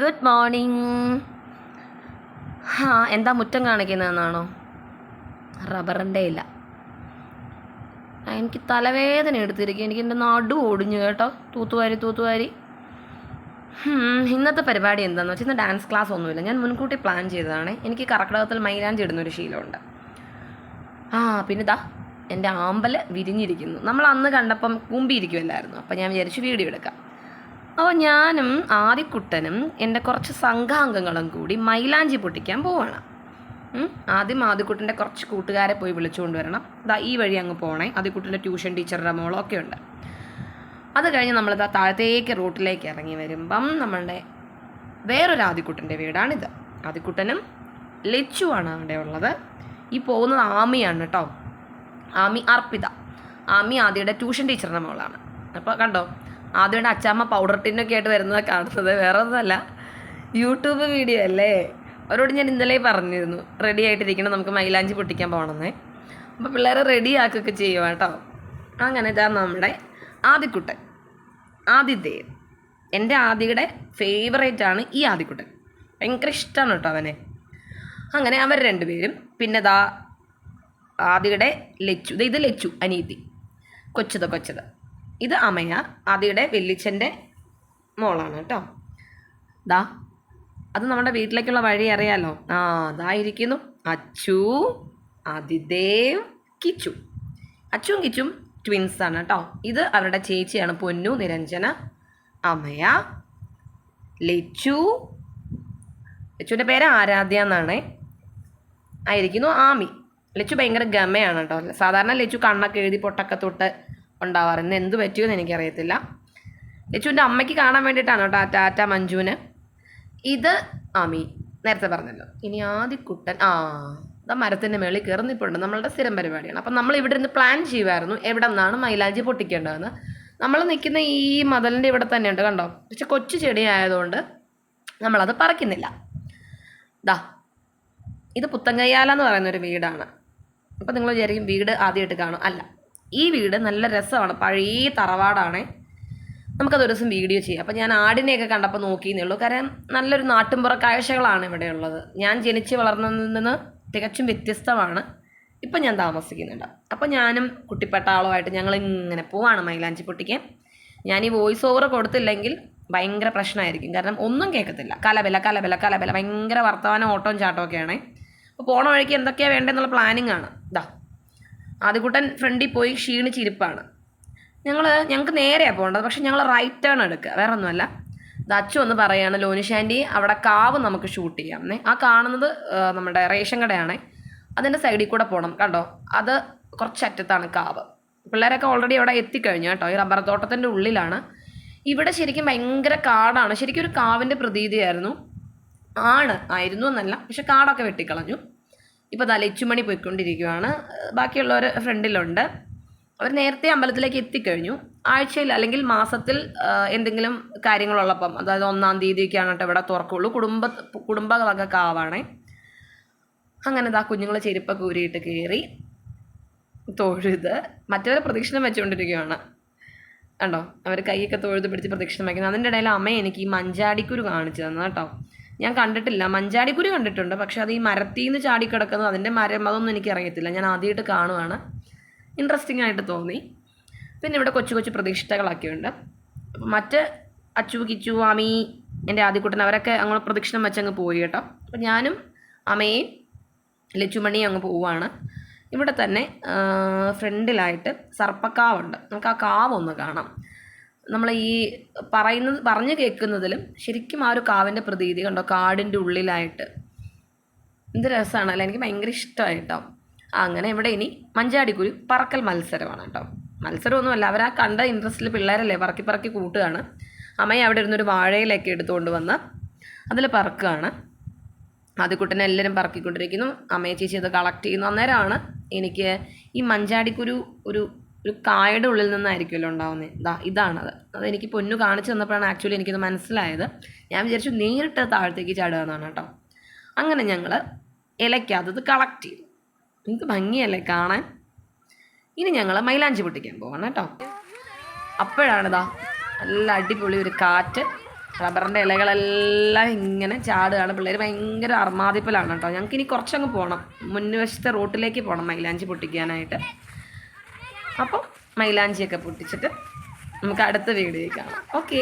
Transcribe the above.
Good morning ആ എന്താ മുറ്റം കാണിക്കുന്നതെന്നാണോ? റബ്ബറിന്റെ ഇല്ല എനിക്ക് തലവേദന എടുത്തിരിക്കും എനിക്ക് എന്റെ നടു ഓടിഞ്ഞു കേട്ടോ. തൂത്തുവാരി തൂത്തുവാരി. ഇന്നത്തെ പരിപാടി എന്താണെന്ന് വെച്ചാൽ ഇന്ന് ഡാൻസ് ക്ലാസ് ഒന്നുമില്ല. ഞാൻ മുൻകൂട്ടി പ്ലാൻ ചെയ്തതാണ്. എനിക്ക് കർക്കിടകത്തിൽ മൈലാഞ്ചി ഇടുന്നൊരു ശീലമുണ്ട്. ആ പിന്നെ ഇതാ എന്റെ ആമ്പൽ വിരിഞ്ഞിരിക്കുന്നു. നമ്മൾ അന്ന് കണ്ടപ്പം കുമ്പിയിരിക്കുമല്ലായിരുന്നു അപ്പം ഞാൻ വിചാരിച്ചു വീഡിയോ എടുക്കാം. അപ്പോൾ ഞാനും ആദിക്കുട്ടനും എന്റെ കുറച്ച് സംഘാംഗങ്ങളും കൂടി മൈലാഞ്ചി പൊട്ടിക്കാൻ പോവാണ്. ആദ്യം ആദിക്കുട്ടന്റെ കുറച്ച് കൂട്ടുകാരെ പോയി വിളിച്ചുകൊണ്ട് വരണം ഇതാ ഈ വഴി അങ്ങ് പോകണേ ആദിക്കുട്ടന്റെ ട്യൂഷൻ ടീച്ചറുടെ മോളും ഒക്കെ ഉണ്ട്. അത് കഴിഞ്ഞ് നമ്മളിതാ താഴത്തേക്ക് റൂട്ടിലേക്ക് ഇറങ്ങി വരുമ്പം നമ്മളുടെ വേറൊരു ആദിക്കുട്ടന്റെ വീടാണിത്. ആദിക്കുട്ടനും ലച്ചുവാണ് അവിടെ ഉള്ളത്. ഈ പോകുന്നത് ആമിയാണ് കേട്ടോ. ആമി അർപ്പിത. ആമി ആദിയുടെ ട്യൂഷൻ ടീച്ചറിന്റെ മോളാണ്. അപ്പോൾ കണ്ടോ? ആദിയുടെ അച്ചാമ്മ പൗഡർ ടിന്നൊക്കെ ആയിട്ട് വരുന്നത് കാണുന്നത്. വേറെ ഒന്നുമല്ല യൂട്യൂബ് വീഡിയോ അല്ലേ? അവരോട് ഞാൻ ഇന്നലെ പറഞ്ഞിരുന്നു. റെഡി ആയിട്ടിരിക്കണം. നമുക്ക് മൈലാഞ്ചി പൊട്ടിക്കാൻ പോകണമെന്നേ. അപ്പോൾ പിള്ളേരെ റെഡി ആക്കുകയൊക്കെ ചെയ്യുക കേട്ടോ. അങ്ങനെ ഇതാണ് നമ്മുടെ ആദിക്കുട്ടൻ. ആദിദേവ് എന്റെ ആദിയുടെ ഫേവറേറ്റ് ആണ് ഈ ആദിക്കുട്ടൻ. ഭയങ്കര ഇഷ്ടമാണ് കേട്ടോ അവനെ. അങ്ങനെ അവർ രണ്ടുപേരും പിന്നെ ദാ ആദിയുടെ ലച്ചു. ഇത് ലച്ചു അനീതി. കൊച്ചത് കൊച്ചത്. ഇത് അമയ ആദിയുടെ വെല്ലിച്ചന്റെ മോളാണ് കേട്ടോ. ദാ അത് നമ്മുടെ വീട്ടിലേക്കുള്ള വഴി അറിയാലോ. ആ അതായിരിക്കുന്നു അച്ചു അതിദേവ് കിച്ചു. അച്ചും കിച്ചും ട്വിൻസ് ആണ് കേട്ടോ. ഇത് അവരുടെ ചേച്ചിയാണ് പൊന്നു നിരഞ്ജന അമയ ലച്ചു. ലച്ചുവിന്റെ പേര് ആരാധ്യ എന്നാണേ. ആയിരിക്കുന്നു ആമി. ലച്ചു ഭയങ്കര ഗമയാണ് കേട്ടോ. സാധാരണ ലച്ചു കണ്ണൊക്കെ എഴുതി പൊട്ടൊക്കെ തൊട്ട് ഉണ്ടാവാറ്. ഇന്ന് എന്ത് പറ്റിയോന്ന് എനിക്കറിയത്തില്ല. ലച്ചുവിന്റെ അമ്മയ്ക്ക് കാണാൻ വേണ്ടിയിട്ടാണ് കേട്ടോ ആ ടാറ്റ മഞ്ജുവിന്? ഇത് ആമി നേരത്തെ പറഞ്ഞല്ലോ. ഇനി ആദ്യക്കുട്ടൻ ആ ഇതാ മരത്തിന്റെ മേളിൽ കയറി നിൽപ്പുണ്ട് നമ്മളുടെ സ്ഥിരം പരിപാടിയാണ്. അപ്പം നമ്മൾ ഇവിടെ നിന്ന് പ്ലാൻ ചെയ്യുമായിരുന്നു എവിടെ നിന്നാണ് മൈലാഞ്ചി പൊട്ടിക്കേണ്ടതെന്ന്. നമ്മൾ നിൽക്കുന്ന ഈ മതലിന്റെ ഇവിടെ തന്നെയുണ്ട് കണ്ടോ? പക്ഷെ കൊച്ചു ചെടി ആയതുകൊണ്ട് നമ്മളത് പറിക്കുന്നില്ല. ദാ ഇത് പുത്തങ്കയ്യാല എന്ന് പറയുന്ന ഒരു വീടാണ്. അപ്പം നിങ്ങൾ വിചാരിക്കും വീട് ആദ്യമായിട്ട് കാണും. അല്ല ഈ വീട് നല്ല രസമാണ്. പഴയ തറവാടാണ്. നമുക്കത് ഒരു ദിവസം വീഡിയോ ചെയ്യാം. അപ്പം ഞാൻ ആടിനെയൊക്കെ കണ്ടപ്പോൾ നോക്കിയെന്നേ ഉള്ളൂ. കാരണം നല്ലൊരു നാട്ടിൻപുറ കാഴ്ചകളാണ് ഇവിടെ ഉള്ളത്. ഞാൻ ജനിച്ച് വളർന്നതിൽ നിന്ന് തികച്ചും വ്യത്യസ്തമാണ്. ഇപ്പം ഞാൻ താമസിക്കുന്നുണ്ട്. അപ്പം ഞാനും കുട്ടിപ്പട്ടാളുമായിട്ട് ഞങ്ങൾ ഇങ്ങനെ പോവാണ് മൈലാഞ്ചി പൊട്ടിക്കാൻ ഞാൻ ഈ വോയിസ് ഓവർ കൊടുത്തില്ലെങ്കിൽ ഭയങ്കര പ്രശ്നമായിരിക്കും. കാരണം ഒന്നും കേൾക്കത്തില്ല. കലബല കലബല കലബല ഭയങ്കര വർത്തമാനം ഓട്ടവും ചാട്ടമൊക്കെയാണ് അപ്പോൾ പോണ വഴിക്ക് എന്തൊക്കെയാണ് വേണ്ടതെന്നുള്ള പ്ലാനിങ് ആണ്. ഇതാ ആദ്യകൂട്ടൻ ഫ്രണ്ടിൽ പോയി ക്ഷീണിച്ചിരിപ്പാണ്. ഞങ്ങൾ ഞങ്ങൾക്ക് നേരെയാണ് പോകേണ്ടത് പക്ഷെ ഞങ്ങൾ റൈറ്റ് ടേൺ എടുക്കുക വേറെ ഒന്നുമല്ല അച്ചു ഒന്ന് പറയാണ് ലോനിഷാന്റി അവിടെ കാവ് നമുക്ക് ഷൂട്ട് ചെയ്യാം ആ കാണുന്നത് നമ്മുടെ റേഷൻ കടയാണ്. അതിന്റെ സൈഡിൽ കൂടെ പോകണം കണ്ടോ? അത് കുറച്ച് അറ്റത്താണ് കാവ്. പിള്ളേരൊക്കെ ഓൾറെഡി അവിടെ എത്തിക്കഴിഞ്ഞു കേട്ടോ ഈ റബ്ബർ തോട്ടത്തിന്റെ ഉള്ളിലാണ്. ഇവിടെ ശരിക്കും ഭയങ്കര കാടാണ്. ശരിക്കും ഒരു കാവിന്റെ പ്രതീതിയായിരുന്നു. ആണ് ആയിരുന്നു എന്നല്ല പക്ഷെ കാടൊക്കെ വെട്ടിക്കളഞ്ഞു. ഇപ്പോൾ ദാ ലച്ചുമണി പോയിക്കൊണ്ടിരിക്കുകയാണ് ബാക്കിയുള്ളവർ ഫ്രണ്ടിലുണ്ട്. അവർ നേരത്തെ അമ്പലത്തിലേക്ക് എത്തിക്കഴിഞ്ഞു. ആഴ്ചയിൽ അല്ലെങ്കിൽ മാസത്തിൽ എന്തെങ്കിലും കാര്യങ്ങളുള്ളപ്പം അതായത് ഒന്നാം തീയതിയൊക്കെയാണ് കേട്ടോ ഇവിടെ തുറക്കുള്ളൂ. കുടുംബ കുടുംബ കാവാണേ അങ്ങനെ ഇതാ കുഞ്ഞുങ്ങളെ ചെരുപ്പൊക്കെ ഊരിയിട്ട് കയറി തൊഴുത്. മറ്റവരെ പ്രദക്ഷിണം വെച്ചുകൊണ്ടിരിക്കുകയാണ് കണ്ടോ? അവർ കൈയൊക്കെ തൊഴുത് പിടിച്ച് പ്രദക്ഷിണം വയ്ക്കുന്നത് അതിന്റെ ഇടയിൽ അമ്മ എനിക്ക് ഈ മഞ്ചാടിക്കുരു കാണിച്ചു തന്നു കേട്ടോ. ഞാൻ കണ്ടിട്ടില്ല. മഞ്ചാടിപ്പുരി കണ്ടിട്ടുണ്ട്. പക്ഷെ അത് ഈ മരത്തിൽ നിന്ന് ചാടിക്കിടക്കുന്നത് അതിന്റെ മരം അതൊന്നും എനിക്ക് അറിയത്തില്ല. ഞാൻ ആദ്യമായിട്ട് കാണുവാണ്. ഇൻട്രസ്റ്റിംഗ് ആയിട്ട് തോന്നി. പിന്നെ ഇവിടെ കൊച്ചു കൊച്ചു അപ്പം മറ്റ് അച്ചു കിച്ചു ആമി എന്റെ ആദ്യക്കുട്ടൻ അവരൊക്കെ അങ്ങ് പ്രദക്ഷിണം വെച്ചങ്ങ് പോയി കേട്ടോ. അപ്പം ഞാനും അമ്മയും ലച്ചുമണിയും അങ്ങ് പോവുകയാണ് ഇവിടെ തന്നെ ഫ്രണ്ടിലായിട്ട് സർപ്പക്കാവുണ്ട്. നമുക്ക് ആ കാവ് ഒന്ന് കാണാം. നമ്മൾ ഈ പറയുന്നത് പറഞ്ഞു കേൾക്കുന്നതിലും ശരിക്കും ആ ഒരു കാവിന്റെ പ്രതീതി കണ്ടോ? കാടിന്റെ ഉള്ളിലായിട്ട്. എന്ത് രസമാണ്. അല്ല എനിക്ക് ഭയങ്കര ഇഷ്ടമായിട്ടോ. അങ്ങനെ ഇവിടെ ഇനി മഞ്ചാടിക്കുരു പറക്കൽ മത്സരമാണ് കേട്ടോ. മത്സരമൊന്നുമല്ല അവർ ആ കണ്ട ഇൻട്രസ്റ്റിൽ പിള്ളേരല്ലേ പറക്കി പറക്കി കൂട്ടുകയാണ്. അമ്മയെ അവിടെ ഇരുന്നൊരു വാഴയിലൊക്കെ എടുത്തുകൊണ്ട് വന്ന് അതിൽ പറക്കുകയാണ്. ആദ്യക്കുട്ടനെ എല്ലാവരും പറക്കിക്കൊണ്ടിരിക്കുന്നു. അമ്മയെ ചേച്ചി അത് കളക്ട് ചെയ്യുന്നു. അന്നേരമാണ് എനിക്ക് ഈ മഞ്ചാടിക്കുരു ഒരു ഒരു കായയുടെ ഉള്ളിൽ നിന്നായിരിക്കുമല്ലോ ഉണ്ടാവുന്നത് ഇതാ ഇതാണത്. അതെനിക്ക് പൊന്നു കാണിച്ചു തന്നപ്പോഴാണ് ആക്ച്വലി എനിക്കത് മനസ്സിലായത്. ഞാൻ വിചാരിച്ചു നേരിട്ട് താഴത്തേക്ക് ചാടുക എന്നാണ് കേട്ടോ. അങ്ങനെ ഞങ്ങൾ ഇലയ്ക്കകത്ത് കളക്ട് ചെയ്തു. എനിക്ക് ഭംഗിയല്ലേ കാണാൻ. ഇനി ഞങ്ങൾ മൈലാഞ്ചി പൊട്ടിക്കാൻ പോവാണ് കേട്ടോ. അപ്പോഴാണിതാ നല്ല അടിപൊളി ഒരു കാറ്റ്. റബ്ബറിന്റെ ഇലകളെല്ലാം ഇങ്ങനെ ചാടുകയാണ്. പിള്ളേർ ഭയങ്കര അർമാദിപ്പിലാണ് കേട്ടോ. ഞങ്ങൾക്ക് ഇനി കുറച്ചങ്ങ് പോകണം മുൻവശത്തെ റോട്ടിലേക്ക് പോകണം മൈലാഞ്ചി പൊട്ടിക്കാനായിട്ട്. അപ്പം മൈലാഞ്ചിയൊക്കെ പൊട്ടിച്ചിട്ട് നമുക്ക് അടുത്ത വീഡിയോയിൽ കാണാം. ഓക്കേ